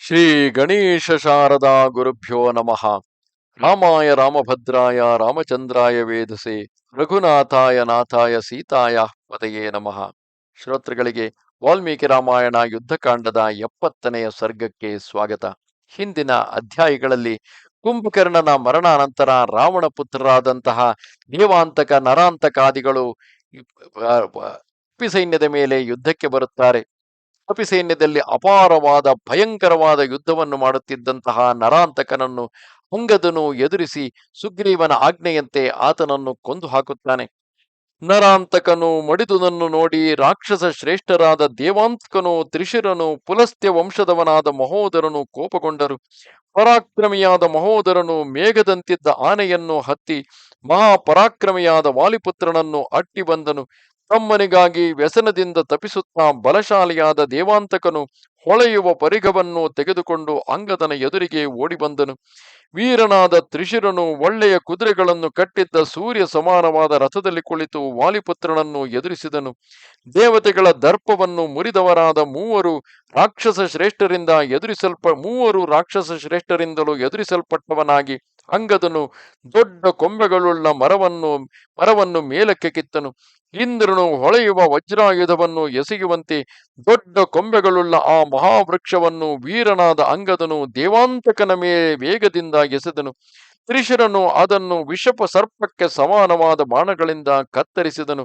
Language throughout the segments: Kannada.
ಶ್ರೀ ಗಣೇಶ ಶಾರದಾ ಗುರುಭ್ಯೋ ನಮಃ. ರಾಮಾಯ ರಾಮಭದ್ರಾಯ ರಾಮಚಂದ್ರಾಯ ವೇದಸೆ ರಘುನಾಥಾಯ ನಾಥಾಯ ಸೀತಾಯ ಪದಯೇ ನಮಃ. ಶ್ರೋತೃಗಳಿಗೆ ವಾಲ್ಮೀಕಿ ರಾಮಾಯಣ ಯುದ್ಧಕಾಂಡದ ಎಪ್ಪತ್ತನೆಯ ಸರ್ಗಕ್ಕೆ ಸ್ವಾಗತ. ಹಿಂದಿನ ಅಧ್ಯಾಯಗಳಲ್ಲಿ ಕುಂಭಕರ್ಣನ ಮರಣಾನಂತರ ರಾವಣ ಪುತ್ರರಾದಂತಹ ದೇವಾಂತಕ ನರಾಂತಕಾದಿಗಳು ಸೈನ್ಯದ ಮೇಲೆ ಯುದ್ಧಕ್ಕೆ ಬರುತ್ತಾರೆ. ಕಪಿ ಸೈನ್ಯದಲ್ಲಿ ಅಪಾರವಾದ, ಭಯಂಕರವಾದ ಯುದ್ಧವನ್ನು ಮಾಡುತ್ತಿದ್ದಂತಹ ನರಾಂತಕನನ್ನು ಹುಂಗದನು ಎದುರಿಸಿ ಸುಗ್ರೀವನ ಆಜ್ಞೆಯಂತೆ ಆತನನ್ನು ಕೊಂದು ಹಾಕುತ್ತಾನೆ. ನರಾಂತಕನು ಮಡಿದುದನ್ನು ನೋಡಿ ರಾಕ್ಷಸ ಶ್ರೇಷ್ಠರಾದ ದೇವಾಂತಕನು, ತ್ರಿಶಿರನು, ಪುಲಸ್ತ್ಯ ವಂಶದವನಾದ ಮಹೋದರನು ಕೋಪಗೊಂಡರು. ಪರಾಕ್ರಮಿಯಾದ ಮಹೋದರನು ಮೇಘದಂತಿದ್ದ ಆನೆಯನ್ನು ಹತ್ತಿ ಮಹಾಪರಾಕ್ರಮಿಯಾದ ವಾಲಿಪುತ್ರನನ್ನು ಅಟ್ಟಿ ಬಂದನು. ತಮ್ಮನಿಗಾಗಿ ವ್ಯಸನದಿಂದ ತಪಿಸುತ್ತಾ ಬಲಶಾಲಿಯಾದ ದೇವಾಂತಕನು ಹೊಳೆಯುವ ಪರಿಘವನ್ನು ತೆಗೆದುಕೊಂಡು ಅಂಗದನ ಎದುರಿಗೆ ಓಡಿಬಂದನು. ವೀರನಾದ ತ್ರಿಶಿರನು ಒಳ್ಳೆಯ ಕುದುರೆಗಳನ್ನು ಕಟ್ಟಿದ್ದ ಸೂರ್ಯ ಸಮಾನವಾದ ರಥದಲ್ಲಿ ಕುಳಿತು ವಾಲಿಪುತ್ರನನ್ನು ಎದುರಿಸಿದನು. ದೇವತೆಗಳ ದರ್ಪವನ್ನು ಮುರಿದವರಾದ ಮೂವರು ರಾಕ್ಷಸ ಶ್ರೇಷ್ಠರಿಂದ ಎದುರಿಸಲ್ಪ ಮೂವರು ರಾಕ್ಷಸ ಶ್ರೇಷ್ಠರಿಂದಲೂ ಎದುರಿಸಲ್ಪಟ್ಟವನಾಗಿ ಅಂಗದನು ದೊಡ್ಡ ಕೊಂಬೆಗಳುಳ್ಳ ಮರವನ್ನು ಮರವನ್ನು ಮೇಲಕ್ಕೆ ಕಿತ್ತನು. ಇಂದ್ರನು ಹೊಳೆಯುವ ವಜ್ರಾಯುಧವನ್ನು ಎಸೆಯುವಂತೆ ದೊಡ್ಡ ಕೊಂಬೆಗಳುಳ್ಳ ಆ ಮಹಾವೃಕ್ಷವನ್ನು ವೀರನಾದ ಅಂಗದನು ದೇವಾಂತಕನ ಮೇಲೆ ವೇಗದಿಂದ ಎಸೆದನು. ತ್ರಿಶಿರನು ಅದನ್ನು ವಿಷಪ ಸರ್ಪಕ್ಕೆ ಸಮಾನವಾದ ಬಾಣಗಳಿಂದ ಕತ್ತರಿಸಿದನು.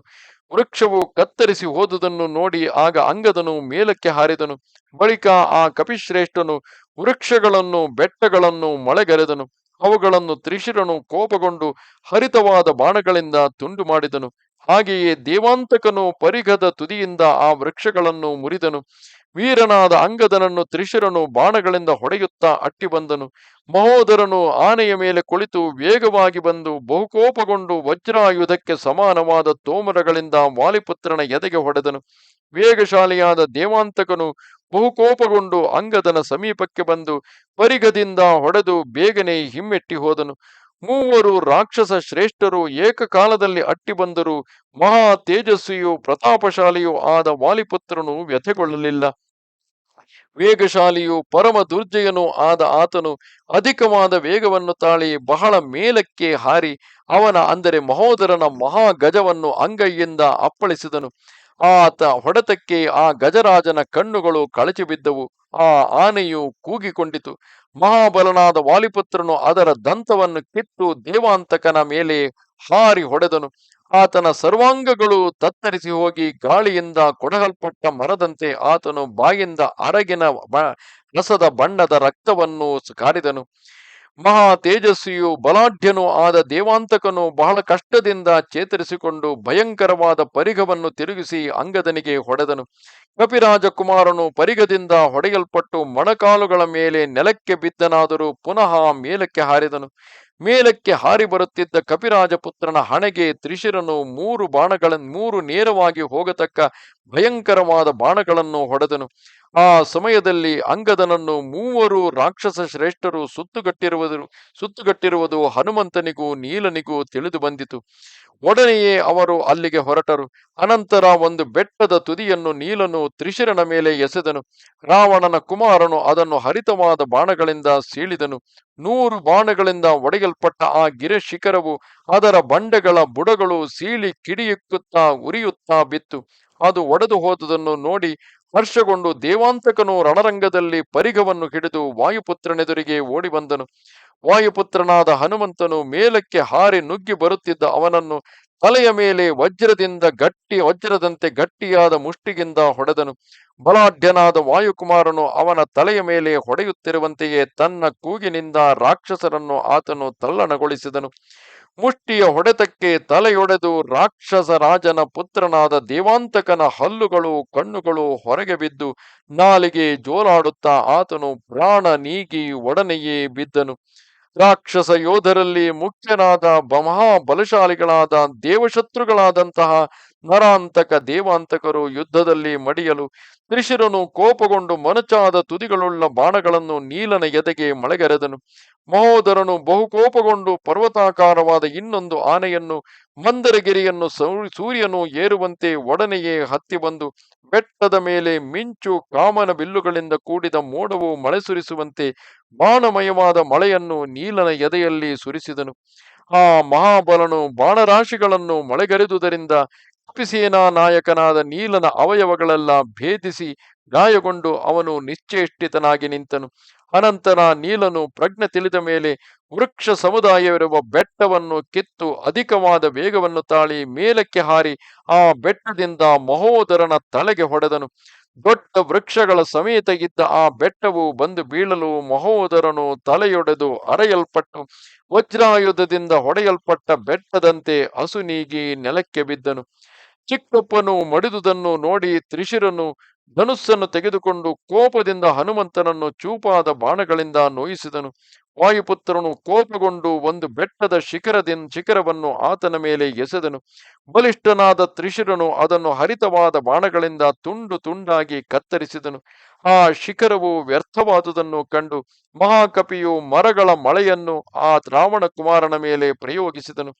ವೃಕ್ಷವು ಕತ್ತರಿಸಿ ಹೋದುದನ್ನು ನೋಡಿ ಆಗ ಅಂಗದನು ಮೇಲಕ್ಕೆ ಹಾರಿದನು. ಬಳಿಕ ಆ ಕಪಿಶ್ರೇಷ್ಠನು ವೃಕ್ಷಗಳನ್ನು ಬೆಟ್ಟಗಳನ್ನು ಮಳೆಗರೆದನು. ಅವುಗಳನ್ನು ತ್ರಿಶಿರನು ಕೋಪಗೊಂಡು ಹರಿತವಾದ ಬಾಣಗಳಿಂದ ತುಂಡು ಮಾಡಿದನು. ಹಾಗೆಯೇ ದೇವಾಂತಕನು ಪರಿಘದ ತುದಿಯಿಂದ ಆ ವೃಕ್ಷಗಳನ್ನು ಮುರಿದನು. ವೀರನಾದ ಅಂಗದನನ್ನು ತ್ರಿಶಿರನು ಬಾಣಗಳಿಂದ ಹೊಡೆಯುತ್ತಾ ಅಟ್ಟಿ ಬಂದನು. ಮಹೋದರನು ಆನೆಯ ಮೇಲೆ ಕುಳಿತು ವೇಗವಾಗಿ ಬಂದು ಬಹುಕೋಪಗೊಂಡು ವಜ್ರಾಯುಧಕ್ಕೆ ಸಮಾನವಾದ ತೋಮರಗಳಿಂದ ವಾಲಿಪುತ್ರನ ಎದೆಗೆ ಹೊಡೆದನು. ವೇಗಶಾಲಿಯಾದ ದೇವಾಂತಕನು ಬಹುಕೋಪಗೊಂಡು ಅಂಗದನ ಸಮೀಪಕ್ಕೆ ಬಂದು ಪರಿಗದಿಂದ ಹೊಡೆದು ಬೇಗನೆ ಹಿಮ್ಮೆಟ್ಟಿ ಹೋದನು. ಮೂವರು ರಾಕ್ಷಸ ಶ್ರೇಷ್ಠರು ಏಕಕಾಲದಲ್ಲಿ ಅಟ್ಟಿ ಬಂದರು ಮಹಾ ತೇಜಸ್ವಿಯೂ ಪ್ರತಾಪಶಾಲಿಯೂ ಆದ ವಾಲಿಪುತ್ರನು ವ್ಯಥೆಗೊಳ್ಳಲಿಲ್ಲ. ವೇಗಶಾಲಿಯು ಪರಮ ದುರ್ಜಯನೂ ಆದ ಆತನು ಅಧಿಕವಾದ ವೇಗವನ್ನು ತಾಳಿ ಬಹಳ ಮೇಲಕ್ಕೆ ಹಾರಿ ಅವನ ಅಂದರೆ ಮಹೋದರನ ಮಹಾ ಗಜವನ್ನು ಅಂಗೈಯಿಂದ ಅಪ್ಪಳಿಸಿದನು. ಆತ ಹೊಡೆತಕ್ಕೆ ಆ ಗಜರಾಜನ ಕಣ್ಣುಗಳು ಕಳಚಿ ಬಿದ್ದವು ಆ ಆನೆಯು ಕೂಗಿಕೊಂಡಿತು. ಮಹಾಬಲನಾದ ವಾಲಿಪುತ್ರನು ಅದರ ದಂತವನ್ನು ಕಿತ್ತು ದೇವಾಂತಕನ ಮೇಲೆ ಹಾರಿ ಹೊಡೆದನು. ಆತನ ಸರ್ವಾಂಗಗಳು ತತ್ತರಿಸಿ ಹೋಗಿ ಗಾಳಿಯಿಂದ ಕೊಡಗಲ್ಪಟ್ಟ ಮರದಂತೆ ಆತನು ಬಾಯಿಂದ ಅರಗಿನ ರಸದ ಬಣ್ಣದ ರಕ್ತವನ್ನು ಕಾರಿದನು ಮಹಾ ತೇಜಸ್ವಿಯು ಬಲಾಢ್ಯನೂ ಆದ ದೇವಾಂತಕನು ಬಹಳ ಕಷ್ಟದಿಂದ ಚೇತರಿಸಿಕೊಂಡು ಭಯಂಕರವಾದ ಪರಿಘವನ್ನು ತಿರುಗಿಸಿ ಅಂಗದನಿಗೆ ಹೊಡೆದನು. ಕಪಿರಾಜ ಕುಮಾರನು ಪರಿಗದಿಂದ ಹೊಡೆಯಲ್ಪಟ್ಟು ಮೊಣಕಾಲುಗಳ ಮೇಲೆ ನೆಲಕ್ಕೆ ಬಿದ್ದನಾದರೂ ಪುನಃ ಮೇಲಕ್ಕೆ ಹಾರಿದನು. ಮೇಲಕ್ಕೆ ಹಾರಿ ಬರುತ್ತಿದ್ದ ಕಪಿರಾಜಪುತ್ರನ ಹಣೆಗೆ ತ್ರಿಶಿರನು ಮೂರು ಬಾಣಗಳನ್ನು ಮೂರು ನೇರವಾಗಿ ಹೋಗತಕ್ಕ ಭಯಂಕರವಾದ ಬಾಣಗಳನ್ನು ಹೊಡೆದನು. ಆ ಸಮಯದಲ್ಲಿ ಅಂಗದನನ್ನು ಮೂವರು ರಾಕ್ಷಸ ಶ್ರೇಷ್ಠರು ಸುತ್ತುಗಟ್ಟಿರುವುದು ಸುತ್ತುಗಟ್ಟಿರುವುದು ಹನುಮಂತನಿಗೂ ನೀಲನಿಗೂ ತಿಳಿದು ಬಂದಿತು. ಒಡನೆಯೇ ಅವರು ಅಲ್ಲಿಗೆ ಹೊರಟರು. ಅನಂತರ ಒಂದು ಬೆಟ್ಟದ ತುದಿಯನ್ನು ನೀಲನು ತ್ರಿಶಿರನ ಮೇಲೆ ಎಸೆದನು. ರಾವಣನ ಕುಮಾರನು ಅದನ್ನು ಹರಿತವಾದ ಬಾಣಗಳಿಂದ ಸೀಳಿದನು. ನೂರು ಬಾಣಗಳಿಂದ ಒಡೆಯಲ್ಪಟ್ಟ ಆ ಗಿರ ಶಿಖರವು ಅದರ ಬಂಡೆಗಳ ಬುಡಗಳು ಸೀಳಿ ಕಿಡಿಯುತ್ತಾ ಉರಿಯುತ್ತಾ ಬಿತ್ತು. ಅದು ಒಡೆದು ಹೋದುದನ್ನು ನೋಡಿ ಹರ್ಷಗೊಂಡು ದೇವಾಂತಕನು ರಣರಂಗದಲ್ಲಿ ಪರಿಘವನ್ನು ಹಿಡಿದು ವಾಯುಪುತ್ರನೆದುರಿಗೆ ಓಡಿ ಬಂದನು ವಾಯುಪುತ್ರನಾದ ಹನುಮಂತನು ಮೇಲಕ್ಕೆ ಹಾರಿ ನುಗ್ಗಿ ಬರುತ್ತಿದ್ದ ಅವನನ್ನು ತಲೆಯ ಮೇಲೆ ವಜ್ರದಿಂದ ಗಟ್ಟಿ, ವಜ್ರದಂತೆ ಗಟ್ಟಿಯಾದ ಮುಷ್ಟಿಗಿಂದ ಹೊಡೆದನು. ಬಲಾಢ್ಯನಾದ ವಾಯುಕುಮಾರನು ಅವನ ತಲೆಯ ಮೇಲೆ ಹೊಡೆಯುತ್ತಿರುವಂತೆಯೇ ತನ್ನ ಕೂಗಿನಿಂದ ರಾಕ್ಷಸರನ್ನು ಆತನು ತಲ್ಲಣಗೊಳಿಸಿದನು. ಮುಷ್ಟಿಯ ಹೊಡೆತಕ್ಕೆ ತಲೆಯೊಡೆದು ರಾಕ್ಷಸ ರಾಜನ ಪುತ್ರನಾದ ದೇವಾಂತಕನ ಹಲ್ಲುಗಳು, ಕಣ್ಣುಗಳು ಹೊರಗೆ ಬಿದ್ದು ನಾಲಿಗೆ ಜೋಲಾಡುತ್ತಾ ಆತನು ಪ್ರಾಣ ನೀಗಿ ಒಡನೆಯೇ ಬಿದ್ದನು. ರಾಕ್ಷಸ ಯೋಧರಲ್ಲಿ ಮುಖ್ಯನಾದ ಬಮಹಾ ಬಲಶಾಲಿಗಳಾದ ದೇವಶತ್ರುಗಳಾದಂತಹ ನರಾಂತಕ ದೇವಾಂತಕರು ಯುದ್ಧದಲ್ಲಿ ಮಡಿಯಲು ತ್ರಿಶಿರನು ಕೋಪಗೊಂಡು ಮೊನಚಾದ ತುದಿಗಳುಳ್ಳ ಬಾಣಗಳನ್ನು ನೀಲನ ಎದೆಗೆ ಮಳೆಗರೆದನು. ಮಹೋದರನು ಬಹುಕೋಪಗೊಂಡು ಪರ್ವತಾಕಾರವಾದ ಇನ್ನೊಂದು ಆನೆಯನ್ನು, ಮಂದರಗಿರಿಯನ್ನು ಸೂರ್ಯನು ಏರುವಂತೆ ಒಡನೆಯೇ ಹತ್ತಿ ಬಂದು ಬೆಟ್ಟದ ಮೇಲೆ ಮಿಂಚು ಕಾಮನ ಬಿಲ್ಲುಗಳಿಂದ ಕೂಡಿದ ಮೋಡವು ಮಳೆ ಸುರಿಸುವಂತೆ ಬಾಣಮಯವಾದ ಮಳೆಯನ್ನು ನೀಲನ ಎದೆಯಲ್ಲಿ ಸುರಿಸಿದನು. ಆ ಮಹಾಬಲನು ಬಾಣರಾಶಿಗಳನ್ನು ಮಳೆಗರೆದುದರಿಂದ ಕಪಿಸೇನಾ ನಾಯಕನಾದ ನೀಲನ ಅವಯವಗಳೆಲ್ಲ ಭೇದಿಸಿ ಗಾಯಗೊಂಡು ಅವನು ನಿಶ್ಚೇಷ್ಟಿತನಾಗಿ ನಿಂತನು ಅನಂತರ ನೀಲನು ಪ್ರಜ್ಞೆ ತಿಳಿದ ಮೇಲೆ ವೃಕ್ಷ ಸಮುದಾಯವಿರುವ ಬೆಟ್ಟವನ್ನು ಕಿತ್ತು ಅಧಿಕವಾದ ವೇಗವನ್ನು ತಾಳಿ ಮೇಲಕ್ಕೆ ಹಾರಿ ಆ ಬೆಟ್ಟದಿಂದ ಮಹೋದರನ ತಲೆಗೆ ಹೊಡೆದನು ದೊಡ್ಡ ವೃಕ್ಷಗಳ ಸಮೇತ ಇದ್ದ ಆ ಬೆಟ್ಟವು ಬಂದು ಬೀಳಲು ಮಹೋದರನು ತಲೆಯೊಡೆದು ಅರೆಯಲ್ಪಟ್ಟು ವಜ್ರಾಯುಧದಿಂದ ಹೊಡೆಯಲ್ಪಟ್ಟ ಬೆಟ್ಟದಂತೆ ಅಸುನೀಗಿ ನೆಲಕ್ಕೆ ಬಿದ್ದನು ಚಿಕ್ಕಪ್ಪನು ಮಡಿದುದನ್ನು ನೋಡಿ ತ್ರಿಶಿರನು ಧನುಸ್ಸನ್ನು ತೆಗೆದುಕೊಂಡು ಕೋಪದಿಂದ ಹನುಮಂತನನ್ನು ಚೂಪಾದ ಬಾಣಗಳಿಂದ ನೋಯಿಸಿದನು. ವಾಯುಪುತ್ರನು ಕೋಪಗೊಂಡು ಒಂದು ಬೆಟ್ಟದ ಶಿಖರದಿಂದ ಶಿಖರವನ್ನು ಆತನ ಮೇಲೆ ಎಸೆದನು. ಬಲಿಷ್ಠನಾದ ತ್ರಿಶಿರನು ಅದನ್ನು ಹರಿತವಾದ ಬಾಣಗಳಿಂದ ತುಂಡು ತುಂಡಾಗಿ ಕತ್ತರಿಸಿದನು. ಆ ಶಿಖರವು ವ್ಯರ್ಥವಾದುದನ್ನು ಕಂಡು ಮಹಾಕಪಿಯು ಮರಗಳ ಮಳೆಯನ್ನು ಆ ರಾವಣ ಕುಮಾರನ ಮೇಲೆ ಪ್ರಯೋಗಿಸಿದನು.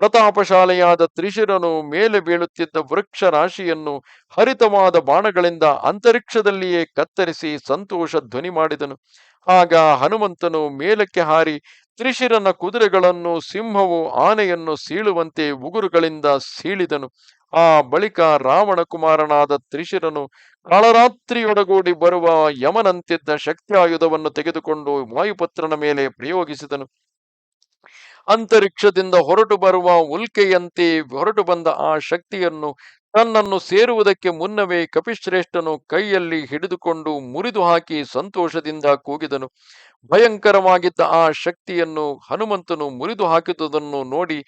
ಪ್ರತಾಪಶಾಲಿಯಾದ ತ್ರಿಶಿರನು ಮೇಲೆ ಬೀಳುತ್ತಿದ್ದ ವೃಕ್ಷ ರಾಶಿಯನ್ನು ಹರಿತವಾದ ಬಾಣಗಳಿಂದ ಅಂತರಿಕ್ಷದಲ್ಲಿಯೇ ಕತ್ತರಿಸಿ ಸಂತೋಷ ಧ್ವನಿ ಮಾಡಿದನು. ಆಗ ಹನುಮಂತನು ಮೇಲಕ್ಕೆ ಹಾರಿ ತ್ರಿಶಿರನ ಕುದುರೆಗಳನ್ನು, ಸಿಂಹವು ಆನೆಯನ್ನು ಸೀಳುವಂತೆ ಉಗುರುಗಳಿಂದ ಸೀಳಿದನು. ಆ ಬಳಿಕ ರಾವಣ ಕುಮಾರನಾದ ತ್ರಿಶಿರನು ಕಾಳರಾತ್ರಿಯೊಡಗೂಡಿ ಬರುವ ಯಮನಂತಿದ್ದ ಶಕ್ತಿಯಾಯುಧವನ್ನು ತೆಗೆದುಕೊಂಡು ವಾಯುಪತ್ರನ ಮೇಲೆ ಪ್ರಯೋಗಿಸಿದನು. ಅಂತರಿಕ್ಷದಿಂದ ಹೊರಟು ಬರುವ ಉಲ್ಕೆಯಂತೆ ಹೊರಟು ಬಂದ ಆ ಶಕ್ತಿಯನ್ನು ತನ್ನನ್ನು ಸೇರುವುದಕ್ಕೆ ಮುನ್ನವೇ ಕಪಿಶ್ರೇಷ್ಠನು ಕೈಯಲ್ಲಿ ಹಿಡಿದುಕೊಂಡು ಮುರಿದು ಹಾಕಿ ಸಂತೋಷದಿಂದ ಕೂಗಿದನು. ಭಯಂಕರವಾಗಿದ್ದ ಆ ಶಕ್ತಿಯನ್ನು ಹನುಮಂತನು ಮುರಿದು ಹಾಕಿದುದನ್ನು ನೋಡಿ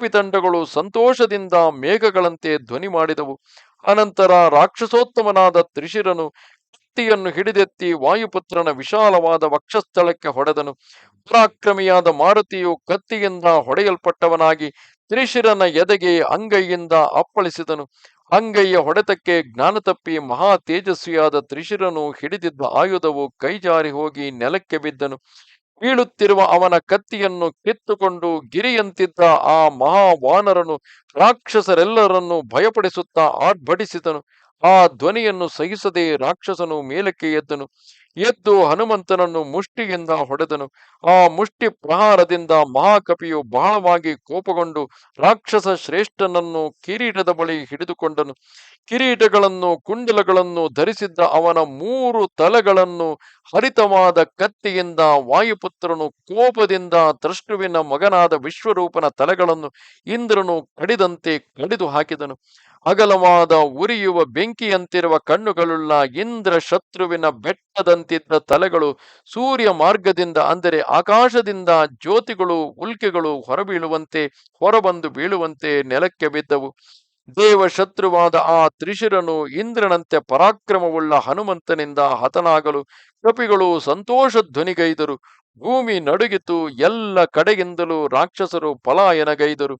ಕಪಿತಂಡಗಳು ಸಂತೋಷದಿಂದ ಮೇಘಗಳಂತೆ ಧ್ವನಿ ಮಾಡಿದವು ಅನಂತರ ರಾಕ್ಷಸೋತ್ತಮನಾದ ತ್ರಿಶಿರನು ಕತ್ತಿಯನ್ನು ಹಿಡಿದೆತ್ತಿ ವಾಯುಪುತ್ರನ ವಿಶಾಲವಾದ ವಕ್ಷಸ್ಥಳಕ್ಕೆ ಹೊಡೆದನು. ಪರಾಕ್ರಮಿಯಾದ ಮಾರುತಿಯು ಕತ್ತಿಯಿಂದ ಹೊಡೆಯಲ್ಪಟ್ಟವನಾಗಿ ತ್ರಿಶಿರನ ಎದೆಗೆ ಅಂಗೈಯಿಂದ ಅಪ್ಪಳಿಸಿದನು. ಅಂಗೈಯ ಹೊಡೆತಕ್ಕೆ ಜ್ಞಾನ ತಪ್ಪಿ ಮಹಾ ತೇಜಸ್ವಿಯಾದ ತ್ರಿಶಿರನು ಹಿಡಿದಿದ್ದ ಆಯುಧವು ಕೈಜಾರಿ ಹೋಗಿ ನೆಲಕ್ಕೆ ಬಿದ್ದನು. ಬೀಳುತ್ತಿರುವ ಅವನ ಕತ್ತಿಯನ್ನು ಕಿತ್ತುಕೊಂಡು ಗಿರಿಯಂತಿದ್ದ ಆ ಮಹಾವಾನರನು ರಾಕ್ಷಸರೆಲ್ಲರನ್ನು ಭಯಪಡಿಸುತ್ತಾ ಆರ್ಭಟಿಸಿದನು ಆ ಧ್ವನಿಯನ್ನು ಸಹಿಸದೆ ರಾಕ್ಷಸನು ಮೇಲಕ್ಕೆ ಎದ್ದನು. ಎದ್ದು ಹನುಮಂತನನ್ನು ಮುಷ್ಟಿಯಿಂದ ಹೊಡೆದನು. ಆ ಮುಷ್ಟಿ ಪ್ರಹಾರದಿಂದ ಮಹಾಕಪಿಯು ಬಹಳವಾಗಿ ಕೋಪಗೊಂಡು ರಾಕ್ಷಸ ಶ್ರೇಷ್ಠನನ್ನು ಕಿರೀಟದ ಬಳಿ ಹಿಡಿದುಕೊಂಡನು. ಕಿರೀಟಗಳನ್ನು, ಕುಂಡಲಗಳನ್ನು ಧರಿಸಿದ್ದ ಅವನ ಮೂರು ತಲೆಗಳನ್ನು ಹರಿತವಾದ ಕತ್ತಿಯಿಂದ ವಾಯುಪುತ್ರನು ಕೋಪದಿಂದ ತೃಷ್ಣುವಿನ ಮಗನಾದ ವಿಶ್ವರೂಪನ ತಲೆಗಳನ್ನು ಇಂದ್ರನು ಕಡಿದಂತೆ ಕಡಿದು ಹಾಕಿದನು ಅಗಲವಾದ ಉರಿಯುವ ಬೆಂಕಿಯಂತಿರುವ ಕಣ್ಣುಗಳುಳ್ಳ ಇಂದ್ರ ಶತ್ರುವಿನ ಬೆಟ್ಟದಂತಿದ್ದ ತಲೆಗಳು ಸೂರ್ಯ ಮಾರ್ಗದಿಂದ ಅಂದರೆ ಆಕಾಶದಿಂದ ಜ್ಯೋತಿಗಳು ಉಲ್ಕೆಗಳು ಹೊರಬೀಳುವಂತೆ ಹೊರಬಂದು ಬೀಳುವಂತೆ ನೆಲಕ್ಕೆ ಬಿದ್ದವು. ದೇವ ಶತ್ರುವಾದ ಆ ತ್ರಿಶಿರನು ಇಂದ್ರನಂತೆ ಪರಾಕ್ರಮವುಳ್ಳ ಹನುಮಂತನಿಂದ ಹತನಾಗಲು ಕಪಿಗಳು ಸಂತೋಷ ಧ್ವನಿಗೈದರು ಭೂಮಿ ನಡುಗಿತು ಎಲ್ಲ ಕಡೆಯಿಂದಲೂ ರಾಕ್ಷಸರು ಪಲಾಯನಗೈದರು.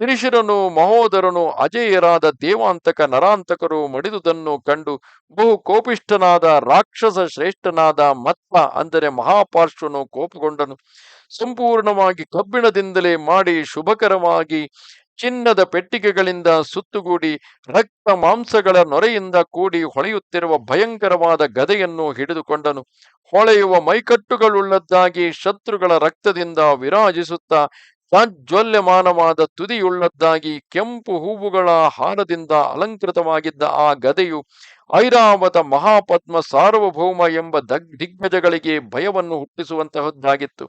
ತ್ರಿಶಿರನು ಮಹೋದರನು ಅಜೇಯರಾದ ದೇವಾಂತಕ ನರಾಂತಕರು ಮಡಿದುದನ್ನು ಕಂಡು ಬಹು ಕೋಪಿಷ್ಠನಾದ ರಾಕ್ಷಸ ಶ್ರೇಷ್ಠನಾದ ಮತ್ವ ಅಂದರೆ ಮಹಾಪಾರ್ಶ್ವನು ಕೋಪಗೊಂಡನು. ಸಂಪೂರ್ಣವಾಗಿ ಕಬ್ಬಿಣದಿಂದಲೇ ಮಾಡಿ ಶುಭಕರವಾಗಿ ಚಿನ್ನದ ಪೆಟ್ಟಿಗೆಗಳಿಂದ ಸುತ್ತುಗೂಡಿ ರಕ್ತ ಮಾಂಸಗಳ ನೊರೆಯಿಂದ ಕೂಡಿ ಹೊಳೆಯುತ್ತಿರುವ ಭಯಂಕರವಾದ ಗದೆಯನ್ನು ಹಿಡಿದುಕೊಂಡನು. ಹೊಳೆಯುವ ಮೈಕಟ್ಟುಗಳುಳ್ಳದ್ದಾಗಿ ಶತ್ರುಗಳ ರಕ್ತದಿಂದ ವಿರಾಜಿಸುತ್ತಾ ಜ್ವಲ್ಯಮಾನವಾದ ತುದಿಯುಳ್ಳದ್ದಾಗಿ ಕೆಂಪು ಹೂವುಗಳ ಹಾರದಿಂದ ಅಲಂಕೃತವಾಗಿದ್ದ ಆ ಗದೆಯು ಐರಾವತ ಮಹಾಪದ್ಮ ಸಾರ್ವಭೌಮ ಎಂಬ ದಗ್, ದಿಗ್ಗಜಗಳಿಗೆ ಭಯವನ್ನು ಹುಟ್ಟಿಸುವಂತಹದ್ದಾಗಿತ್ತು.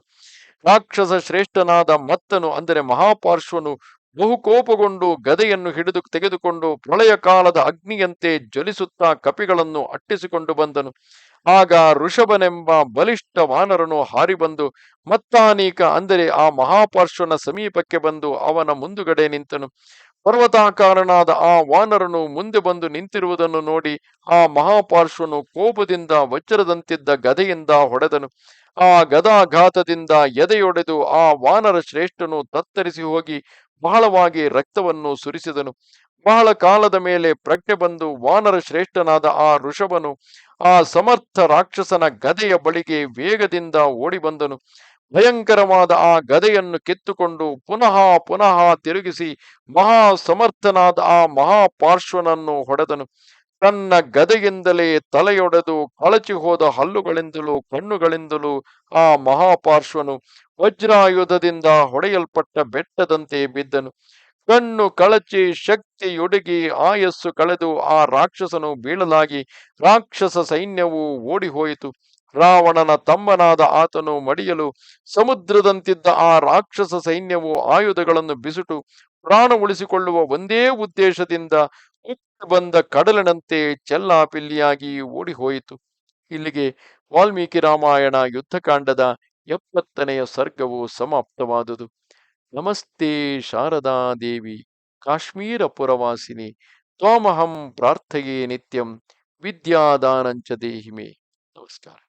ರಾಕ್ಷಸ ಶ್ರೇಷ್ಠನಾದ ಮತ್ತನು, ಅಂದರೆ ಮಹಾಪಾರ್ಶ್ವನು ಬಹುಕೋಪಗೊಂಡು ಗದೆಯನ್ನು ಹಿಡಿದು ತೆಗೆದುಕೊಂಡು ಪ್ರಳಯ ಕಾಲದ ಅಗ್ನಿಯಂತೆ ಜ್ವಲಿಸುತ್ತಾ ಕಪಿಗಳನ್ನು ಅಟ್ಟಿಸಿಕೊಂಡು ಬಂದನು. ಆಗ ಋಷಭನೆಂಬ ಬಲಿಷ್ಠ ವಾನರನು ಹಾರಿ ಬಂದು ಮತ್ತಾನೀಕ, ಅಂದರೆ ಆ ಮಹಾಪಾರ್ಶ್ವನ ಸಮೀಪಕ್ಕೆ ಬಂದು ಅವನ ಮುಂದುಗಡೆ ನಿಂತನು. ಪರ್ವತಾಕಾರನಾದ ಆ ವಾನರನು ಮುಂದೆ ಬಂದು ನಿಂತಿರುವುದನ್ನು ನೋಡಿ ಆ ಮಹಾಪಾರ್ಶ್ವನು ಕೋಪದಿಂದ ವಜ್ರದಂತಿದ್ದ ಗದೆಯಿಂದ ಹೊಡೆದನು. ಆ ಗದಾಘಾತದಿಂದ ಎದೆಯೊಡೆದು ಆ ವಾನರ ಶ್ರೇಷ್ಠನು ತತ್ತರಿಸಿ ಹೋಗಿ ಬಹಳವಾಗಿ ರಕ್ತವನ್ನು ಸುರಿಸಿದನು. ಬಹಳ ಕಾಲದ ಮೇಲೆ ಪ್ರಜ್ಞೆ ಬಂದು ವಾನರ ಶ್ರೇಷ್ಠನಾದ ಆ ಋಷಭನು ಆ ಸಮರ್ಥ ರಾಕ್ಷಸನ ಗದೆಯ ಬಳಿಗೆ ವೇಗದಿಂದ ಓಡಿ ಬಂದನು ಭಯಂಕರವಾದ ಆ ಗದೆಯನ್ನು ಕೆತ್ತುಕೊಂಡು ಪುನಃ ಪುನಃ ತಿರುಗಿಸಿ ಮಹಾ ಸಮರ್ಥನಾದ ಆ ಮಹಾಪಾರ್ಶ್ವನನ್ನು ಹೊಡೆದನು. ತನ್ನ ಗದೆಯಿಂದಲೇ ತಲೆಯೊಡೆದು ಕಳಚಿ ಹೋದ ಹಲ್ಲುಗಳಿಂದಲೂ ಕಣ್ಣುಗಳಿಂದಲೂ ಆ ಮಹಾಪಾರ್ಶ್ವನು ವಜ್ರಾಯುಧದಿಂದ ಹೊಡೆಯಲ್ಪಟ್ಟ ಬೆಟ್ಟದಂತೆ ಬಿದ್ದನು. ಕಣ್ಣು ಕಳಚಿ ಶಕ್ತಿಯೊಡಗಿ ಆಯಸ್ಸು ಕಳೆದು ಆ ರಾಕ್ಷಸನು ಬೀಳಲಾಗಿ ರಾಕ್ಷಸ ಸೈನ್ಯವು ಓಡಿಹೋಯಿತು. ರಾವಣನ ತಮ್ಮನಾದ ಆತನು ಮಡಿಯಲು ಸಮುದ್ರದಂತಿದ್ದ ಆ ರಾಕ್ಷಸ ಸೈನ್ಯವು ಆಯುಧಗಳನ್ನು ಬಿಸುಟು ಪ್ರಾಣ ಉಳಿಸಿಕೊಳ್ಳುವ ಒಂದೇ ಉದ್ದೇಶದಿಂದ ಉಕ್ಕಿ ಬಂದ ಕಡಲನಂತೆ ಚೆಲ್ಲಾಪಿಲ್ಲಿಯಾಗಿ ಓಡಿಹೋಯಿತು. ಇಲ್ಲಿಗೆ ವಾಲ್ಮೀಕಿ ರಾಮಾಯಣ ಯುದ್ಧಕಾಂಡದ ಎಪ್ಪತ್ತನೆಯ ಸರ್ಗವು ಸಮಾಪ್ತವಾದುದು. ನಮಸ್ತೆ ಶಾರದಾ ದೇವಿ, ಕಾಶ್ಮೀರ ಪುರವಾಸಿನಿ, ತ್ವಾಮಹಂ ಪ್ರಾರ್ಥೆಯೇ ನಿತ್ಯಂ, ವಿದ್ಯಾದಾನಂಚ ದೇಹಿಮೆ. ನಮಸ್ಕಾರ.